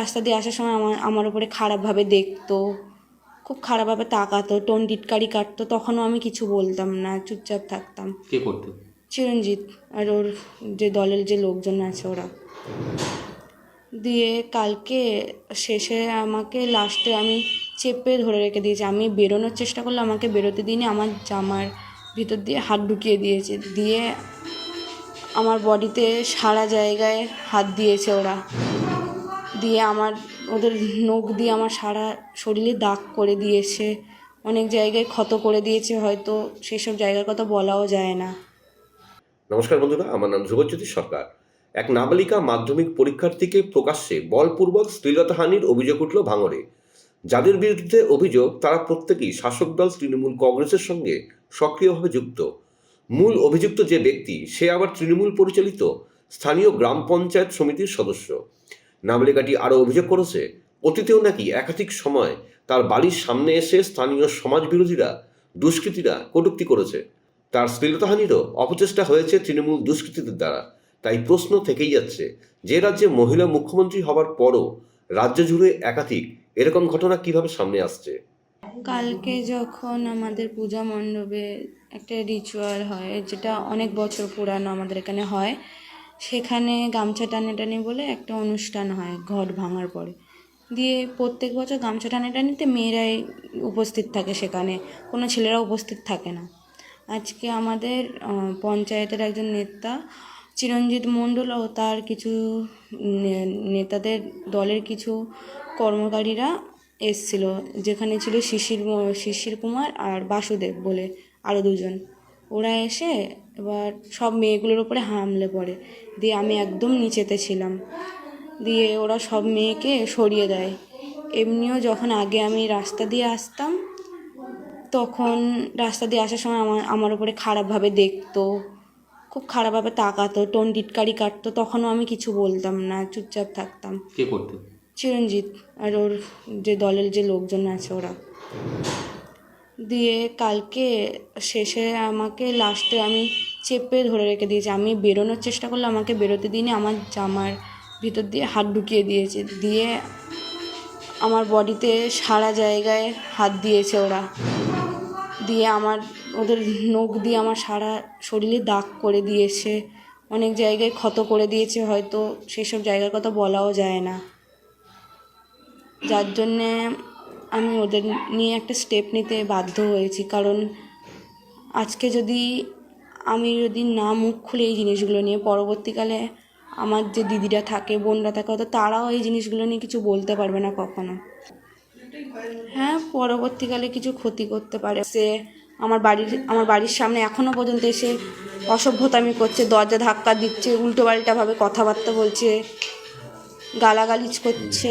রাস্তা দিয়ে আসার সময় আমার আমার উপরে খারাপভাবে দেখতো খুব খারাপভাবে তাকাতো টোন টিটকারি কাটতো তখনও আমি কিছু বলতাম না চুপচাপ থাকতাম। কে করতো? চিরঞ্জিত আর ওর যে দলের যে লোকজন আছে ওরা। দিয়ে কালকে শেষে আমাকে লাস্টে আমি চেপে ধরে রেখে দিয়েছি। আমি বেরোনোর চেষ্টা করলে আমাকে বেরোতে দিইনি আমার জামার ভিতর দিয়ে হাত ঢুকিয়ে দিয়েছে। দিয়ে আমার বডিতে সারা জায়গায় হাত দিয়েছে ওরা। দিয়ে আমার, ওদের নখ দিয়ে আমার সারা শরীরে দাগ করে দিয়েছে। অনেক জায়গায় ক্ষত করে দিয়েছে, হয়তো সেসব জায়গার কথা বলাও যায় না। নমস্কার বন্ধুরা, আমার নাম ধ্রুবজ্যোতি সরকার। এক নাবালিকা মাধ্যমিক পরীক্ষার্থীকে প্রকাশ্যে বলপূর্বক শ্লীলতাহানির অভিযোগ উঠল ভাঙড়ে যাদের বিরুদ্ধে অভিযোগ, তারা প্রত্যেকেই শাসক দল তৃণমূল কংগ্রেসের সঙ্গে সক্রিয়ভাবে যুক্ত। মূল অভিযুক্ত যে ব্যক্তি, সে আবার তৃণমূল পরিচালিত স্থানীয় গ্রাম পঞ্চায়েত সমিতির সদস্য। নাবালিকাটি আরও অভিযোগ করেছে, অতীতেও নাকি একাধিক সময় তার বাড়ির সামনে এসে স্থানীয় সমাজ বিরোধীরা দুষ্কৃতীরা কটূক্তি করেছে। তার শ্লীলতাহানিরও অপচেষ্টা হয়েছে তৃণমূল দুষ্কৃতীদের দ্বারা। তাই প্রশ্ন থেকেই যাচ্ছে, যে রাজ্যে মহিলা মুখ্যমন্ত্রী হবার পরও রাজ্য জুড়ে একাধিক এরকম ঘটনা কীভাবে সামনে আসছে? কালকে যখন আমাদের পূজা মণ্ডপে একটা রিচুয়াল হয়, যেটা অনেক বছর পুরানো আমাদের এখানে হয় সেখানে গামছা টানে টানাটানি বলে একটা অনুষ্ঠান হয় ঘট ভাঙার পরে। দিয়ে প্রত্যেক বছর গামছা টানাটানিতে মেয়েরাই উপস্থিত থাকে সেখানে, কোনো ছেলেরা উপস্থিত থাকে না। আজকে আমাদের পঞ্চায়েতের একজন নেতা, চিরঞ্জিত মণ্ডল ও তার কিছু নেতাদের দলের কিছু কর্মকারীরা এসছিল, যেখানে ছিল শিশির শিশির কুমার আর বাসুদেব বলে আরও দুজন। ওরা এসে এবার সব মেয়েগুলোর উপরে হামলে পড়ে। দিয়ে আমি একদম নিচেতে ছিলাম। দিয়ে ওরা সব মেয়েকে সরিয়ে দেয়। এমনিও যখন আগে আমি রাস্তা দিয়ে আসতাম তখন রাস্তা দিয়ে আসার সময় আমার আমার উপরে খারাপভাবে দেখতো খুব খারাপভাবে তাকাতো টোন টিটকারি কাটতো তখনও আমি কিছু বলতাম না চুপচাপ থাকতাম। কে করতো? চিরঞ্জিত আর ওর যে দলের যে লোকজন আছে ওরা। দিয়ে কালকে শেষে আমাকে লাস্টে আমি চেপে ধরে রেখে দিয়েছি। আমি বেরোনোর চেষ্টা করলে আমাকে বেরোতে দিইনি, আমার জামার ভিতর দিয়ে হাত ঢুকিয়ে দিয়েছে। দিয়ে আমার বডিতে সারা জায়গায় হাত দিয়েছে ওরা। দিয়ে আমার, ওদের নখ দিয়ে আমার সারা শরীরে দাগ করে দিয়েছে। অনেক জায়গায় ক্ষত করে দিয়েছে, হয়তো সেসব জায়গার কথা বলাও যায় না। যার জন্যে আমি ওদের নিয়ে একটা স্টেপ নিতে বাধ্য হয়েছি। কারণ আজকে যদি আমি যদি না মুখ খুলে এই জিনিসগুলো নিয়ে, পরবর্তীকালে আমার যে দিদিরা থাকে, বোনরা থাকে, হয়তো তারাও এই জিনিসগুলো নিয়ে কিছু বলতে পারবে না কখনো। হ্যাঁ পরবর্তীকালে কিছু ক্ষতি করতে পারে। সে আমার বাড়ির আমার বাড়ির সামনে এখনও পর্যন্ত এসে অসভ্যতামি করছে, দরজা ধাক্কা দিচ্ছে উল্টো পাল্টাভাবে কথাবার্তা বলছে, গালাগালিজ করছে।